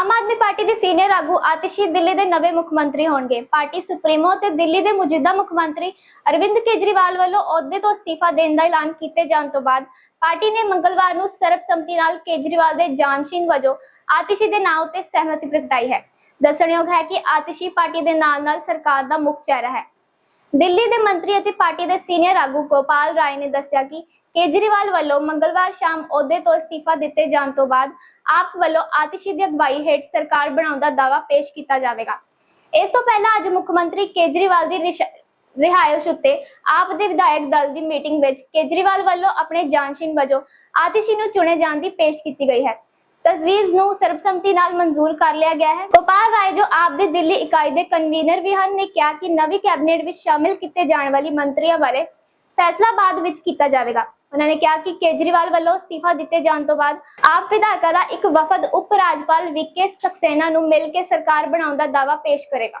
Aam Aadmi party ਦੇ senior ਆਗੂ ਆਤਿਸ਼ੀ ਦਿੱਲੀ ਦੇ ਨਵੇਂ ਮੁੱਖ ਮੰਤਰੀ ਹੋਣਗੇ। ਪਾਰਟੀ ਸੁਪਰੀਮੋ ਤੇ ਦਿੱਲੀ ਦੇ ਮੌਜੂਦਾ ਮੁੱਖ ਮੰਤਰੀ ਅਰਵਿੰਦ ਕੇਜਰੀਵਾਲ ਵੱਲੋਂ ਅਹੁਦੇ ਤੋਂ ਅਸਤੀਫਾ ਦੇਣ ਦਾ ਐਲਾਨ ਕੀਤੇ ਜਾਣ ਤੋਂ ਬਾਅਦ ਪਾਰਟੀ ਨੇ ਮੰਗਲਵਾਰ ਨੂੰ ਸਰਬਸੰਮਤੀ ਨਾਲ ਕੇਜਰੀਵਾਲ ਦੇ ਜਾਨਸ਼ੀਨ ਵਜੋਂ ਆਤਿਸ਼ੀ ਦੇ ਨਾਂ ਉੱਤੇ ਸਹਿਮਤੀ ਪ੍ਰਗਟਾਈ ਹੈ। ਦੱਸਣਯੋਗ ਹੈ ਕਿ ਆਤਿਸ਼ੀ ਪਾਰਟੀ ਦੇ ਨਾਲ-ਨਾਲ ਸਰਕਾਰ ਦਾ ਮੁੱਖ ਚਿਹਰਾ ਹੈ। ਦਿੱਲੀ ਦੇ ਮੰਤਰੀ ਅਤੇ ਪਾਰਟੀ ਦੇ ਸੀਨੀਅਰ ਆਗੂ ਗੋਪਾਲ ਰਾਏ ਨੇ ਦੱਸਿਆ ਕਿ ਕੇਜਰੀਵਾਲ ਵੱਲੋਂ ਮੰਗਲਵਾਰ ਸ਼ਾਮ ਅਹੁਦੇ ਤੋਂ ਅਸਤੀਫਾ ਦਿੱਤੇ ਜਾਣ ਤੋਂ ਬਾਅਦ ਆਪ ਵੱਲੋਂ ਆਤਿਸ਼ੀ ਦੀ ਅਗਵਾਈ ਹੇਠ ਸਰਕਾਰ ਬਣਾਉਣ ਦਾ ਦਾਅਵਾ ਪੇਸ਼ ਕੀਤਾ ਜਾਵੇਗਾ। ਇਸ ਤੋਂ ਪਹਿਲਾਂ ਅੱਜ ਮੁੱਖ ਮੰਤਰੀ ਕੇਜਰੀਵਾਲ ਦੀ ਰਿਸ਼- ਰਿਹਾਇਸ਼ ਉੱਤੇ ਆਪ ਦੇ ਵਿਧਾਇਕ ਦਲ ਦੀ ਮੀਟਿੰਗ ਵਿੱਚ ਕੇਜਰੀਵਾਲ ਵੱਲੋਂ ਆਪਣੇ ਜਾਨਸ਼ੀਨ ਵਜੋਂ ਆਤਿਸ਼ੀ ਨੂੰ ਚੁਣੇ ਜਾਣ ਦੀ ਪੇਸ਼ ਕੀਤੀ ਗਈ ਹੈ। ਤਜਵੀਜ਼ ਨੂੰ ਸਰਬਸੰਮਤੀ ਨਾਲ ਮਨਜ਼ੂਰ ਕਰ ਲਿਆ ਗਿਆ ਹੈ। ਗੋਪਾਲ ਰਾਏ, ਜੋ ਆਪ ਦੀ ਦਿੱਲੀ ਇਕਾਈ ਦੇ ਕਨਵੀਨਰ ਵੀ ਹਨ, ਨੇ ਕਿਹਾ ਕਿ ਨਵੀਂ ਕੈਬਨਿਟ ਵਿੱਚ ਸ਼ਾਮਿਲ ਕੀਤੇ ਜਾਣ ਵਾਲੀ ਮੰਤਰੀਆਂ ਬਾਰੇ ਫੈਸਲਾ ਬਾਅਦ ਵਿੱਚ ਕੀਤਾ ਜਾਵੇਗਾ। ਉਹਨਾਂ ਨੇ ਕਿਹਾ ਕਿ ਕੇਜਰੀਵਾਲ ਵੱਲੋਂ ਅਸਤੀਫਾ ਦਿੱਤੇ ਜਾਣ ਤੋਂ ਬਾਅਦ ਆਪ ਵਿਧਾਇਕਾਂ ਦਾ ਇੱਕ ਵਫਦ ਉਪ ਰਾਜਪਾਲ ਵਿਕੇ ਸਕਸੇਨਾ ਨੂੰ ਮਿਲ ਕੇ ਸਰਕਾਰ ਬਣਾਉਣ ਦਾ ਦਾਅਵਾ ਪੇਸ਼ ਕਰੇਗਾ।